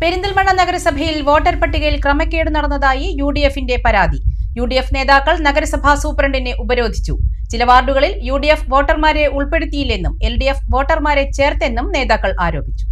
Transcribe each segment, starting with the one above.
പെരിന്തൽമണ്ണ നഗരസഭയിൽ വോട്ടർ പട്ടികയിൽ ക്രമക്കേട് നടന്നതായി യു ഡി എഫിന്റെ പരാതി. യു ഡി എഫ് നേതാക്കൾ നഗരസഭാ സൂപ്രണ്ടിനെ ഉപരോധിച്ചു. ചില വാർഡുകളിൽ യു ഡി എഫ് വോട്ടർമാരെ ഉൾപ്പെടുത്തിയില്ലെന്നും എൽ ഡി എഫ് വോട്ടർമാരെ ചേർത്തെന്നും നേതാക്കൾ ആരോപിച്ചു.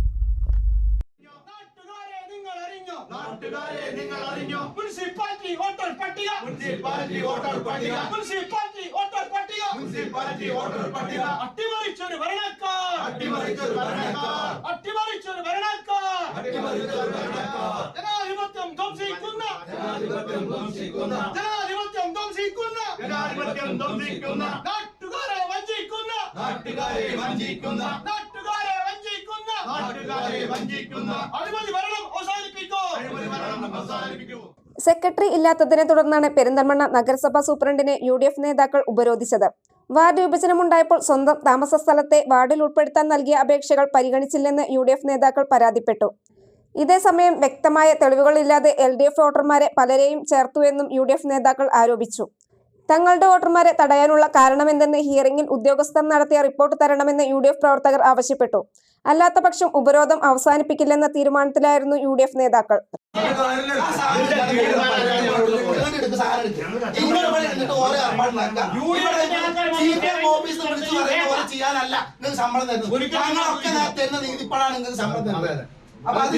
മുനിസിപ്പാലിറ്റി വോട്ടർ പട്ടിക. മുനിസിപ്പാലിറ്റി വോട്ടർ പട്ടിക. മുനിസിപ്പാലിറ്റി വോട്ടർ പട്ടിക. മുനിസിപ്പാലിറ്റി വോട്ടർ പട്ടിക. അട്ടിമറിച്ചൊരു ഭരണക്കാർ അട്ടിമറിച്ചൊരു ഭരണക്കാർ. അട്ടിമറിച്ചൊരു ഭരണക്കാർ. അട്ടിമറിച്ചൊരു ഭരണക്കാർ. ജനാധിപത്യം ധ്വംസിക്കുന്ന ജനാധിപത്യം ധ്വംസിക്കുന്ന ജനാധിപത്യം ധ്വംസിക്കുന്ന ജനാധിപത്യം ധ്വംസിക്കുന്ന നാട്ടുകാരെ വഞ്ചിക്കുന്ന നാട്ടുകാരെ വഞ്ചിക്കുന്ന നാട്ടുകാരെ വഞ്ചിക്കുന്ന നാട്ടുകാരെ വഞ്ചിക്കുന്ന അഴിമതി ഭരണം അവസാനിപ്പിക്കൂ. അഴിമതി ഭരണം അവസാനിപ്പിക്കൂ. സെക്രട്ടറി ഇല്ലാത്തതിനെ തുടർന്നാണ് പെരിന്തൽമണ്ണ നഗരസഭാ സൂപ്രണ്ടിനെ യു ഡി എഫ് നേതാക്കൾ ഉപരോധിച്ചത്. വാർഡ് വിഭജനമുണ്ടായപ്പോൾ സ്വന്തം താമസ സ്ഥലത്തെ വാർഡിൽ ഉൾപ്പെടുത്താൻ നൽകിയ അപേക്ഷകൾ പരിഗണിച്ചില്ലെന്ന് യു ഡി എഫ് നേതാക്കൾ പരാതിപ്പെട്ടു. ഇതേസമയം വ്യക്തമായ തെളിവുകളില്ലാതെ എൽ ഡി എഫ് വോട്ടർമാരെ പലരെയും ചേർത്തുവെന്നും യു ഡി എഫ് നേതാക്കൾ ആരോപിച്ചു. തങ്ങളുടെ വോട്ടർമാരെ തടയാനുള്ള കാരണമെന്തെന്ന് ഹിയറിംഗിൽ ഉദ്യോഗസ്ഥർ നടത്തിയ റിപ്പോർട്ട് തരണമെന്ന് യു ഡി എഫ് പ്രവർത്തകർ ആവശ്യപ്പെട്ടു. അല്ലാത്ത പക്ഷം ഉപരോധം അവസാനിപ്പിക്കില്ലെന്ന തീരുമാനത്തിലായിരുന്നു യു ഡി എഫ് നേതാക്കൾ തരുന്നത് ഞങ്ങളൊക്കെ നേ- തരുന്നത് ഇത് ഇപ്പോഴാണ് നിങ്ങൾക്ക് ശമ്പളം തരുന്നത് അപ്പൊ അത്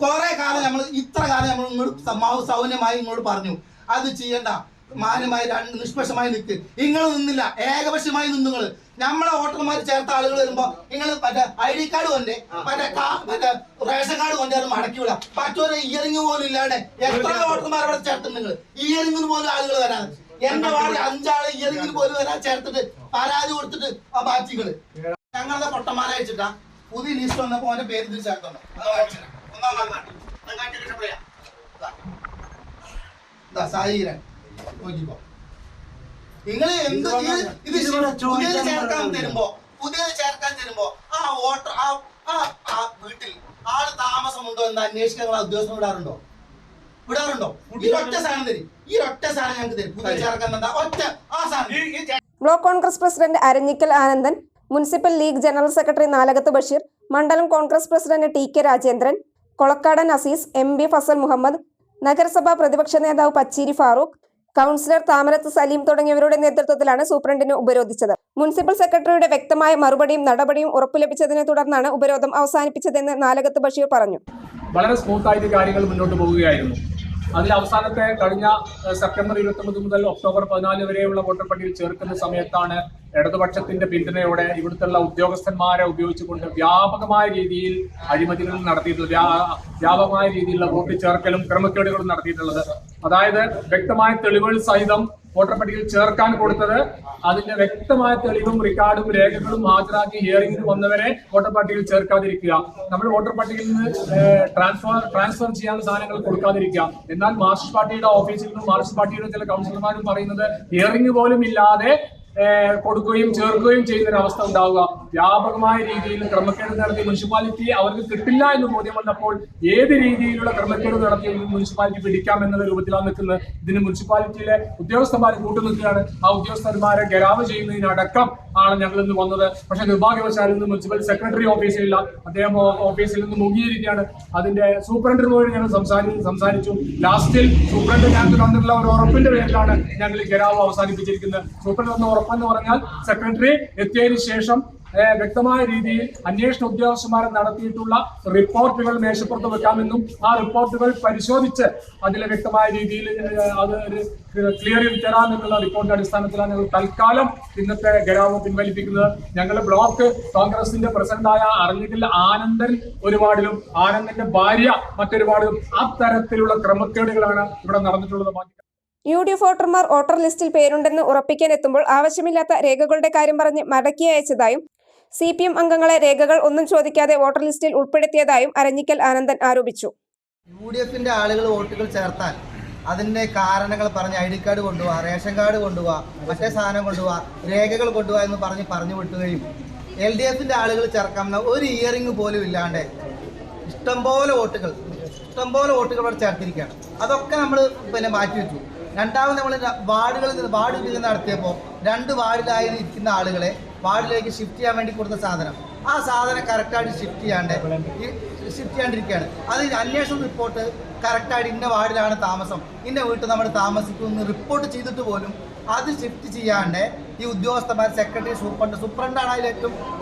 കൊറേ കാലം നമ്മൾ ഇത്ര കാലം നമ്മൾ ഇങ്ങോട്ട് സൗന്യമായി ഇങ്ങോട്ട് പറഞ്ഞു അത് ചെയ്യണ്ട മാന്യമായി നിഷ്പക്ഷമായി നിൽക്ക് നിങ്ങൾ നിന്നില്ല ഏകപക്ഷമായി നിന്നുങ്ങൾ നമ്മളെ വോട്ടർമാർ ചേർത്ത ആളുകൾ വരുമ്പോ നിങ്ങൾ മറ്റേ ഐ ഡി കാർഡ് കൊണ്ടേ മറ്റേ മറ്റേ റേഷൻ കാർഡ് കൊണ്ടേ അത് മടക്കി വിടാം. മറ്റൊരു ഇയറിംഗ് പോലും ഇല്ലാണ്ട് എത്ര വോട്ടർമാർ അവിടെ ചേർത്ത് നിങ്ങൾ ഇയറിംഗിന് പോലും ആളുകൾ വരാതെ എന്റെ വാർഡിൽ അഞ്ചാൾ ഇയറിംഗിന് പോലും വരാൻ ചേർത്തിട്ട് പരാതി കൊടുത്തിട്ട് ആ ബാച്ചികൾ ഞങ്ങളുടെ പൊട്ടന്മാരെ അയച്ചിട്ടാ പുതിയ ലിസ്റ്റ് വന്നപ്പോ അവന്റെ പേര് ഇതിൽ ചേർത്തണം അത് വായിച്ചുതരാം. ഒന്നാം സായിരൻ നോക്കിക്കോ. നിങ്ങൾ എന്ത് ഇത് പുതിയത് ചേർക്കാൻ തരുമ്പോ പുതിയത് ചേർക്കാൻ തരുമ്പോ ആ വോട്ടർ ആ ആ വീട്ടിൽ ആൾ താമസമുണ്ടോ എന്ന് അന്വേഷിക്കാൻ നിങ്ങൾ ഉദ്യോഗസ്ഥർ വിടാറുണ്ടോ? വിടാറുണ്ടോ? ഈ ഒറ്റ സാധനം തരും. ഈ ഒറ്റ സാധനം ഞങ്ങൾക്ക് തരും. പുതിയ ചേർക്കാൻ ഒറ്റ ആ സാധനം. Block Congress president Aranjikkal Anandan municipal league general secretary Nalakath Basheer മണ്ഡലം Congress president T K Rajendran Kolakkadan Azeez M B Fasal Muhammad നഗരസഭാ പ്രതിപക്ഷ നേതാവ് പച്ചീരി ഫാറൂഖ് കൗൺസിലർ താമരത്ത് സലീം തുടങ്ങിയവരുടെ നേതൃത്വത്തിലാണ് സൂപ്രണ്ടിനെ ഉപരോധിച്ചത്. മുനിസിപ്പൽ സെക്രട്ടറിയുടെ വ്യക്തമായ മറുപടിയും നടപടിയും ഉറപ്പു ലഭിച്ചതിനെ തുടർന്നാണ് ഉപരോധം അവസാനിപ്പിച്ചതെന്ന് നാലകത്ത് ബഷീർ പറഞ്ഞു. വളരെ സ്മൂത്തായിട്ട് കാര്യങ്ങൾ മുന്നോട്ട് പോവുകയായിരുന്നു അതിൽ അവസാനത്തെ കഴിഞ്ഞ സെപ്റ്റംബർ ഇരുപത്തൊമ്പത് മുതൽ ഒക്ടോബർ പതിനാല് വരെയുള്ള വോട്ടർ പട്ടികയിൽ ചേർക്കുന്ന സമയത്താണ് ഇടതുപക്ഷത്തിന്റെ പിന്തുണയോടെ ഇവിടുത്തെ ഉദ്യോഗസ്ഥന്മാരെ ഉപയോഗിച്ചുകൊണ്ട് വ്യാപകമായ രീതിയിൽ അഴിമതികൾ നടത്തിയിട്ടുള്ളത് വ്യാപകമായ രീതിയിലുള്ള വോട്ട് ചേർക്കലും ക്രമക്കേടുകളും നടത്തിയിട്ടുള്ളത്. അതായത് വ്യക്തമായ തെളിവുകൾ സഹിതം വോട്ടർ പട്ടികയിൽ ചേർക്കാൻ കൊടുത്തത് അതിന്റെ വ്യക്തമായ തെളിവും റെക്കോർഡും രേഖകളും ഹാജരാക്കി ഹിയറിംഗിന് വന്നവരെ വോട്ടർ പട്ടികയിൽ ചേർക്കാതിരിക്കുക. നമ്മൾ വോട്ടർ പട്ടികയിൽ നിന്ന് ട്രാൻസ്ഫർ ട്രാൻസ്ഫർ ചെയ്യാനുള്ള സാധനങ്ങൾ കൊടുക്കാതിരിക്കുക. എന്നാൽ മാർക്സിസ്റ്റ് പാർട്ടിയുടെ ഓഫീസിൽ നിന്നും മാർക്സിസ്റ്റ് പാർട്ടിയുടെ ചില കൗൺസിലർമാരും പറയുന്നത് ഹിയറിംഗ് പോലും ഇല്ലാതെ കൊടുക്കുകയും ചേർക്കുകയും ചെയ്യുന്ന ഒരു അവസ്ഥ ഉണ്ടാവുക. വ്യാപകമായ രീതിയിൽ ക്രമക്കേട് നടത്തിയ മുനിസിപ്പാലിറ്റി അവർക്ക് കിട്ടില്ല എന്ന് ബോധ്യം വന്നപ്പോൾ ഏത് രീതിയിലുള്ള ക്രമക്കേട് നടത്തിയ മുനിസിപ്പാലിറ്റി പിടിക്കാം എന്ന രൂപത്തിലാണ് നിൽക്കുന്നത്. ഇതിന് മുനിസിപ്പാലിറ്റിയിലെ ഉദ്യോഗസ്ഥന്മാരെ കൂട്ടുനിൽക്കുകയാണ്. ആ ഉദ്യോഗസ്ഥന്മാരെ ഗരാവ് ചെയ്യുന്നതിനടക്കം ആണ് ഞങ്ങൾ ഇന്ന് വന്നത്. പക്ഷെ നിർഭാഗ്യവശാൽ ഇന്ന് മുനിസിപ്പൽ സെക്രട്ടറി ഓഫീസിലില്ല. അദ്ദേഹം ഓഫീസിൽ നിന്ന് മുങ്ങിയിരിക്കുകയാണ്. അതിന്റെ സൂപ്രണ്ടിനോട് ഞങ്ങൾ സംസാരി സംസാരിച്ചു. ലാസ്റ്റിൽ സൂപ്രണ്ട് ഞങ്ങൾക്ക് തന്നിട്ടുള്ള ഒരു ഉറപ്പിന്റെ പേരിലാണ് ഞങ്ങൾ ഗരാവ് അവസാനിപ്പിച്ചിരിക്കുന്നത്. സൂപ്രണ്ട് തന്ന ഉറപ്പെന്ന് പറഞ്ഞാൽ സെക്രട്ടറി എത്തിയതിനു ശേഷം വ്യക്തമായ രീതിയിൽ അന്വേഷണ ഉദ്യോഗസ്ഥന്മാരെ നടത്തിയിട്ടുള്ള റിപ്പോർട്ടുകൾ മേശപ്പുറത്ത് വെക്കാമെന്നും ആ റിപ്പോർട്ടുകൾ പരിശോധിച്ച് അതിലെ വ്യക്തമായ രീതിയിൽ അത് ഒരു ക്ലിയർ ചെയ്ത് തരാമെന്നുള്ള റിപ്പോർട്ടിന്റെ അടിസ്ഥാനത്തിലാണ് ഞങ്ങൾ തൽക്കാലം ഇന്നത്തെ ഗരാവ് പിൻവലിപ്പിക്കുന്നത്. ഞങ്ങൾ ബ്ലോക്ക് കോൺഗ്രസിന്റെ പ്രസിഡന്റായ അറിഞ്ഞിട്ടിൽ ആനന്ദൻ ഒരു വാർഡിലും ആനന്ദന്റെ ഭാര്യ മറ്റൊരു വാർഡിലും അത്തരത്തിലുള്ള ക്രമക്കേടുകളാണ് ഇവിടെ നടന്നിട്ടുള്ളത്. യു ഡി എഫ് വോട്ടർമാർ വോട്ടർ ലിസ്റ്റിൽ പേരുണ്ടെന്ന് ഉറപ്പിക്കാൻ എത്തുമ്പോൾ ആവശ്യമില്ലാത്ത രേഖകളുടെ കാര്യം പറഞ്ഞ് മടക്കി അയച്ചതായും സി പി എം അംഗങ്ങളെ രേഖകൾ ഒന്നും ചോദിക്കാതെ വോട്ടർ ലിസ്റ്റിൽ ഉൾപ്പെടുത്തിയതായും അരഞ്ഞിക്കൽ ആനന്ദൻ ആരോപിച്ചു. യു ഡി എഫിന്റെ ആളുകൾ വോട്ടുകൾ ചേർത്താൽ അതിന്റെ കാരണങ്ങൾ പറഞ്ഞ് ഐ ഡി കാർഡ് കൊണ്ടുപോവാ റേഷൻ കാർഡ് കൊണ്ടുപോവാ മറ്റേ സാധനം കൊണ്ടുപോവാ രേഖകൾ കൊണ്ടുപോവാ എന്ന് പറഞ്ഞ് പറഞ്ഞു വിട്ടുകയും എൽ ഡി എഫിന്റെ ആളുകൾ ചേർക്കാമെന്ന ഒരു ഇയറിംഗ് പോലും ഇല്ലാണ്ട് ഇഷ്ടംപോലെ വോട്ടുകൾ ഇഷ്ടംപോലെ വോട്ടുകൾ ഇവിടെ ചേർത്തിരിക്കുകയാണ്. അതൊക്കെ നമ്മൾ പിന്നെ മാറ്റി വെച്ചു. രണ്ടാമത് നമ്മൾ വാർഡുകളിൽ നിന്ന് വാർഡ് വിഭജനം നടത്തിയപ്പോൾ രണ്ട് വാർഡിലായി ഇരിക്കുന്ന ആളുകളെ വാർഡിലേക്ക് ഷിഫ്റ്റ് ചെയ്യാൻ വേണ്ടി കൊടുത്ത സാധനം. ആ സാധനം കറക്റ്റായിട്ട് ഷിഫ്റ്റ് ചെയ്യാണ്ട് ഷിഫ്റ്റ് ചെയ്യാണ്ടിരിക്കുകയാണ്. അത് അന്വേഷണ റിപ്പോർട്ട് കറക്റ്റായിട്ട് ഇന്ന വാർഡിലാണ് താമസം. ഇന്ന വീട്ടിൽ നമ്മൾ താമസിക്കുന്നു റിപ്പോർട്ട് ചെയ്തിട്ട് പോലും അത് ഷിഫ്റ്റ് ചെയ്യാണ്ട് ഈ ഉദ്യോഗസ്ഥന്മാർ സെക്രട്ടറി സൂപ്രണ്ട് സൂപ്രണ്ടാണ് അതിൽ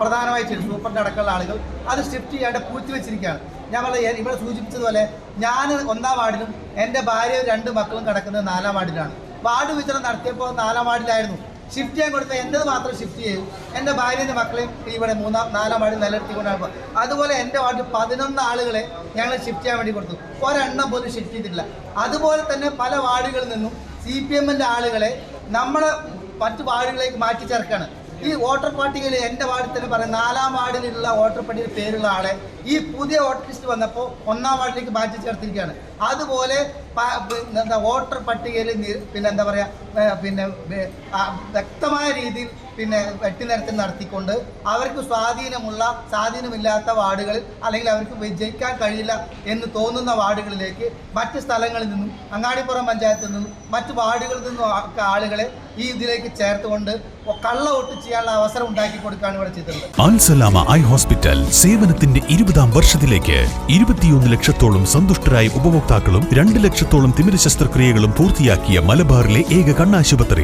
പ്രധാനമായി ചെയ്യുന്നത്. സൂപ്രണ്ട് അടക്കമുള്ള ആളുകൾ അത് ഷിഫ്റ്റ് ചെയ്യാണ്ട് പൂഴ്ത്തി വെച്ചിരിക്കുകയാണ്. ഞാൻ പറഞ്ഞ ഇവിടെ സൂചിപ്പിച്ചതുപോലെ ഞാൻ ഒന്നാം വാർഡിലും എന്റെ ഭാര്യയും രണ്ട് മക്കളും കിടക്കുന്നത് നാലാം വാർഡിലാണ്. വാർഡ് വിചരണം നടത്തിയപ്പോൾ നാലാം വാർഡിലായിരുന്നു. ഷിഫ്റ്റ് ചെയ്യാൻ കൊടുത്ത എന്റെത് മാത്രം ഷിഫ്റ്റ് ചെയ്യും. എന്റെ ഭാര്യന്റെ മക്കളെയും ഇവിടെ മൂന്നാം നാലാം വാർഡിൽ നിലനിർത്തിക്കൊണ്ടാണ് അതുപോലെ എന്റെ വാർഡിൽ പതിനൊന്ന് ആളുകളെ ഞങ്ങൾ ഷിഫ്റ്റ് ചെയ്യാൻ വേണ്ടി കൊടുത്തു. ഒരെണ്ണം പോലും ഷിഫ്റ്റ് ചെയ്തിട്ടില്ല. അതുപോലെ തന്നെ പല വാർഡുകളിൽ നിന്നും സി പി എമ്മിന്റെ ആളുകളെ നമ്മളെ മറ്റു വാർഡുകളിലേക്ക് മാറ്റി ചേർക്കാണ് ഈ വോട്ടർ പട്ടികയിൽ എന്റെ വാർഡിൽ തന്നെ പറയാം നാലാം വാർഡിലുള്ള വോട്ടർ പട്ടികയിൽ പേരുള്ള ആളെ ഈ പുതിയ വോട്ടർ ലിസ്റ്റ് വന്നപ്പോൾ ഒന്നാം വാർഡിലേക്ക് മാറ്റി ചേർത്തിരിക്കുകയാണ്. അതുപോലെ എന്താ വോട്ടർ പട്ടികയിൽ പിന്നെ എന്താ പറയുക പിന്നെ വ്യക്തമായ രീതിയിൽ പിന്നെ വെട്ടിനിരത്തിൽ നടത്തിക്കൊണ്ട് അവർക്ക് സ്വാധീനമുള്ള സ്വാധീനമില്ലാത്ത വാർഡുകളിൽ അല്ലെങ്കിൽ അവർക്ക് വിജയിക്കാൻ കഴിയില്ല എന്ന് തോന്നുന്ന വാർഡുകളിലേക്ക് മറ്റ് സ്ഥലങ്ങളിൽ നിന്നും അങ്ങാടിപ്പുറം പഞ്ചായത്തിൽ നിന്നും മറ്റ് വാർഡുകളിൽ നിന്നും ഒക്കെ ആളുകളെ ഈ ഇതിലേക്ക് ചേർത്തുകൊണ്ട് കള്ള വോട്ട് ചെയ്യാനുള്ള അവസരം ഉണ്ടാക്കി കൊടുക്കുകയാണ് ഇവിടെ ചെയ്തിട്ടുള്ളത്. ഐ ഹോസ്പിറ്റൽ സേവനത്തിന്റെ ഇരുപതാം വർഷത്തിലേക്ക് ഇരുപത്തിയൊന്ന് ലക്ഷത്തോളം സന്തുഷ്ടരായ ഉപഭോക്താക്കളും രണ്ട് ലക്ഷത്തോളം തിമിര ശസ്ത്രക്രിയകളും പൂർത്തിയാക്കിയ മലബാറിലെ ഏക കണ്ണാശുപത്രി.